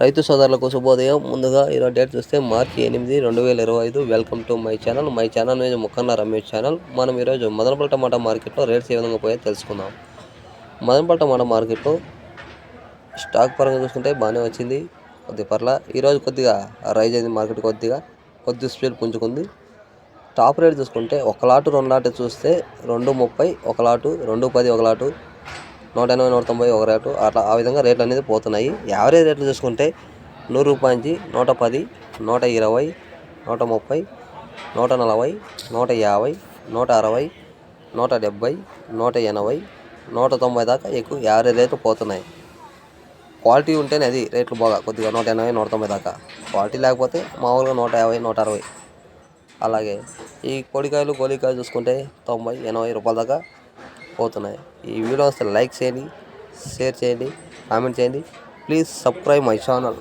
రైతు సోదరులకు శుభోదయం. ముందుగా ఈరోజు డేట్ చూస్తే మార్చి ఎనిమిది రెండు వేల ఇరవై ఐదు. Welcome to my channel. My channel మీద ముక్కన్న రమేష్ ఛానల్. మనం ఈరోజు మదనపల్లి టమాటా మార్కెట్లో రేట్స్ ఏ విధంగా పోయాయో తెలుసుకుందాం. మదనపల్లి టమాటా మార్కెట్లో స్టాక్ పరంగా చూసుకుంటే బాగానే వచ్చింది. కొద్ది పర్ల. ఈరోజు కొద్దిగా రైజ్ అయింది మార్కెట్ కొద్దిగా. కొద్ది స్పీడ్ పుంజుకుంది. టాప్ రేట్ చూసుకుంటే ఒక లాటు రెండు లాటు చూస్తే రెండు ముప్పై ఒక లాటు రెండు పది ఒక లాటు. నూట ఎనభై నూట తొంభై ఒక రేటు. అట్లా ఆ విధంగా రేట్లు అనేది పోతున్నాయి. యావరేజ్ రేట్లు చూసుకుంటే నూరు రూపాయల నుంచి నూట పది నూట ఇరవై నూట ముప్పై నూట నలభై నూట యాభై నూట అరవై నూట డెబ్భై నూట ఎనభై నూట తొంభై దాకా ఎక్కువ యావరేజ్ రేట్లు పోతున్నాయి. క్వాలిటీ ఉంటేనే అది రేట్లు బాగా కొద్దిగా నూట ఎనభై నూట తొంభై దాకా. క్వాలిటీ లేకపోతే మామూలుగా నూట యాభై నూట అరవై. అలాగే ఈ కోడికాయలు గోలికాయలు చూసుకుంటే తొంభై ఎనభై రూపాయల దాకా పోతున్నాయి. ఈ వీడియో వస్తే లైక్ చేయండి షేర్ చేయండి కామెంట్ చేయండి. Please subscribe my channel.